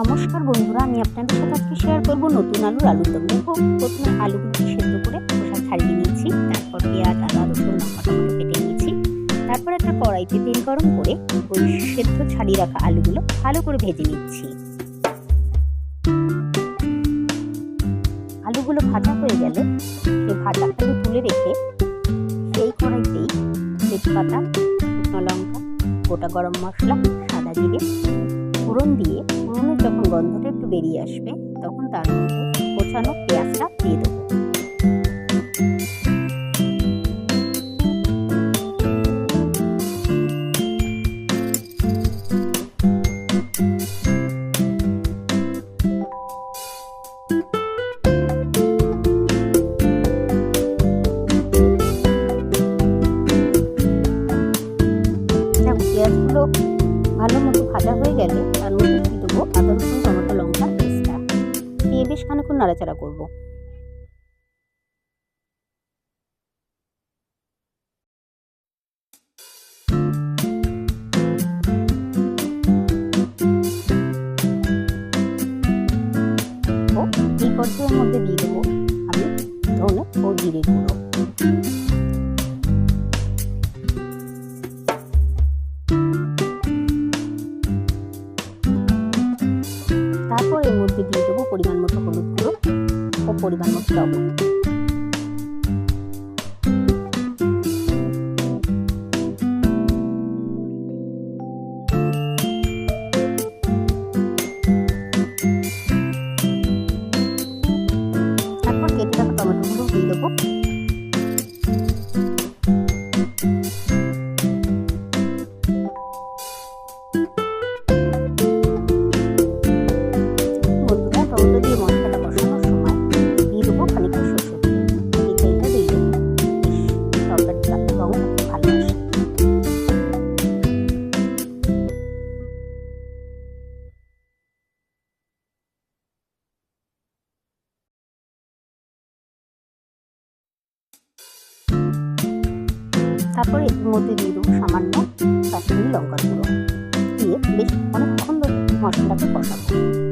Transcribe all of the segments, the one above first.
নমস্কার বন্ধুরা, আমি আপনাদের সাথে আজকে শেয়ার করব নতুন আলুর আলুর দম। প্রথমে আলুগুলোকে সেদ্ধ করে খোসা ছাড়িয়ে নিয়েছি, তারপর পেঁয়াজ, আদা, রসুন, লঙ্কা, টমেটো কেটে নিয়েছি। তারপর একটা কড়াইতে তেল গরম করে ওই সেদ্ধ ছাড়িয়ে রাখা আলুগুলো ভালো করে ভেজে নিচ্ছি। আলুগুলো ভাজা হয়ে গেলে সেই আলু তুলে রেখে সেই কড়াইতেই তেজপাতা, শুকনো লঙ্কা, গোটা গরম মশলা, সাদা জিরে ফোড়ন দিয়ে ফোড়নের যখন গন্ধটা একটু বেরিয়ে আসবে, তখন তার মধ্যে কোচানো পেঁয়াজটা দিয়ে দেবো। করব। পর্যায়ের মধ্যে দিয়ে দেবো আমি ধনে ও জিরে গুঁড়ো। পরিমাণ মতো লবণ তারপরে এর মধ্যে দিয়ে দেবো সামান্য কাশ্মীরি লঙ্কার গুঁড়ো। দিয়ে বেশ অনেকক্ষণ ধরে মশলাটাকে কষাবো।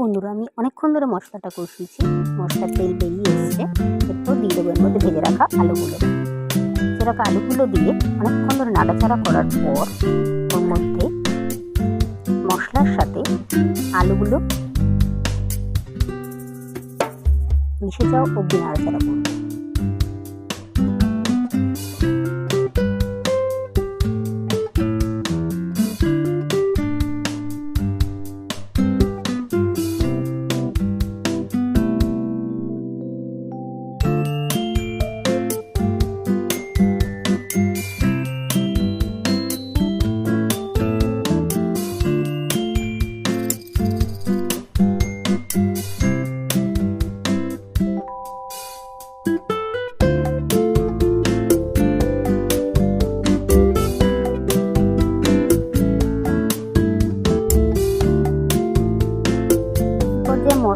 বন্ধুরা, আমি অনেকক্ষণ ধরে মশলাটা কষিয়েছি। মশলার তেল বেরিয়ে এসছে। একটু দিয়ে দেবো এর মধ্যে ভেজে রাখা আলুগুলো। ভেজে রাখা আলুগুলো দিয়ে অনেকক্ষণ ধরে নাড়াচাড়া করার পর ওর মধ্যে মশলার সাথে আলুগুলো মিশে যাওয়া অব্দি নাড়াচাড়া করব।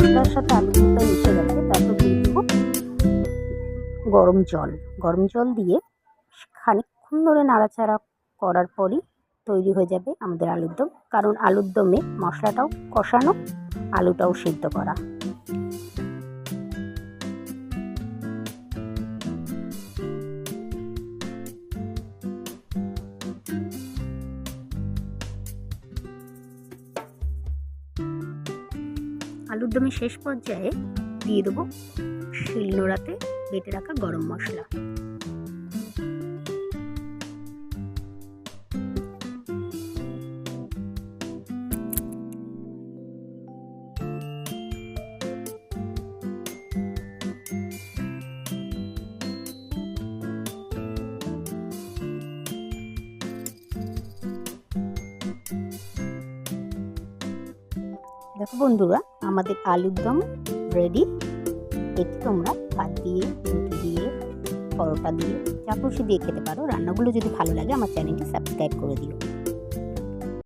মশলার সাথে আলুগুলোটা মিশে গেছে তারপর দিয়ে দেবো গরম জল। গরম জল দিয়ে খানিকক্ষণ ধরে নাড়াচাড়া করার পরই তৈরি হয়ে যাবে আমাদের আলুর দম। কারণ আলুর দমে মশলাটাও কষানো, আলুটাও সিদ্ধ করা। আলুর দমের শেষ পর্যায়ে দিয়ে দেবো শিলনোড়াতে বেটে রাখা গরম মশলা। দেখো বন্ধুরা, আমাদের আলুর দম রেডি এটি তোমরা ভাত দিয়ে, রুটি দিয়ে, পরোটা দিয়ে খুশি দিয়ে খেতে পারো। রান্নাগুলো যদি ভালো লাগে, আমার চ্যানেলটি সাবস্ক্রাইব করে দিও।